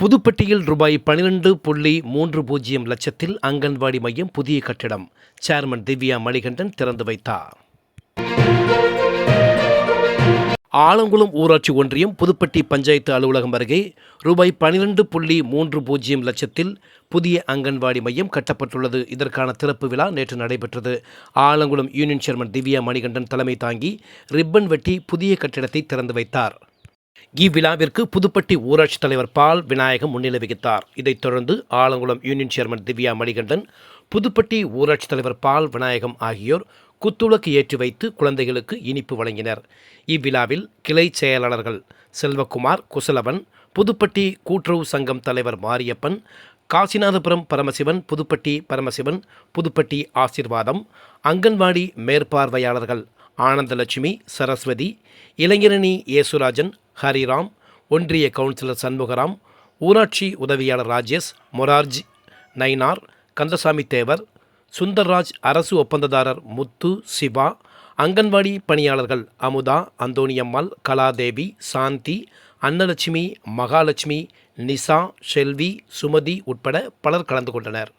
புதுப்பட்டியில் ரூபாய் பனிரெண்டு புள்ளி மூன்று பூஜ்ஜியம் லட்சத்தில் அங்கன்வாடி மையம் புதிய கட்டிடம். சேர்மன் திவ்யா மணிகண்டன் திறந்து வைத்தார். ஆலங்குளம் ஊராட்சி ஒன்றியம் புதுப்பட்டி பஞ்சாயத்து அலுவலகம் அருகே ரூபாய் பனிரெண்டு புள்ளி மூன்று பூஜ்ஜியம் லட்சத்தில் புதிய அங்கன்வாடி மையம் கட்டப்பட்டுள்ளது. இதற்கான திறப்பு விழா நேற்று நடைபெற்றது. ஆலங்குளம் யூனியன் சேர்மன் திவ்யா மணிகண்டன் தலைமை தாங்கி ரிப்பன் வெட்டி புதிய கட்டிடத்தை திறந்து வைத்தார். இவ்விழாவிற்கு புதுப்பட்டி ஊராட்சித் தலைவர் பால் விநாயகம் முன்னிலை வகித்தார். இதைத் தொடர்ந்து ஆலங்குளம் யூனியன் சேர்மன் திவ்யா மணிகண்டன் புதுப்பட்டி ஊராட்சித் தலைவர் பால் விநாயகம் ஆகியோர் குத்துவிளக்கு ஏற்றி வைத்து குழந்தைகளுக்கு இனிப்பு வழங்கினர். இவ்விழாவில் கிளை செயலாளர்கள் செல்வகுமார் குசலவன் புதுப்பட்டி கூட்டுறவு சங்கம் தலைவர் மாரியப்பன் காசிநாதபுரம் பரமசிவன் புதுப்பட்டி பரமசிவன் புதுப்பட்டி ஆசிர்வாதம் அங்கன்வாடி மேற்பார்வையாளர்கள் ஆனந்தலட்சுமி சரஸ்வதி இளைஞரணி இயேசுராஜன் ஹரிராம் ஒன்றிய கவுன்சிலர் சண்முகராம் ஊராட்சி உதவியாளர் ராஜேஷ் மொரார்ஜி நைனார் கந்தசாமி தேவர் சுந்தர்ராஜ் அரசு ஒப்பந்ததாரர் முத்து சிவா அங்கன்வாடி பணியாளர்கள் அமுதா அந்தோணியம்மாள் கலாதேவி சாந்தி அன்னலட்சுமி மகாலட்சுமி நிசா ஷெல்வி சுமதி உட்பட பலர் கலந்து கொண்டனர்.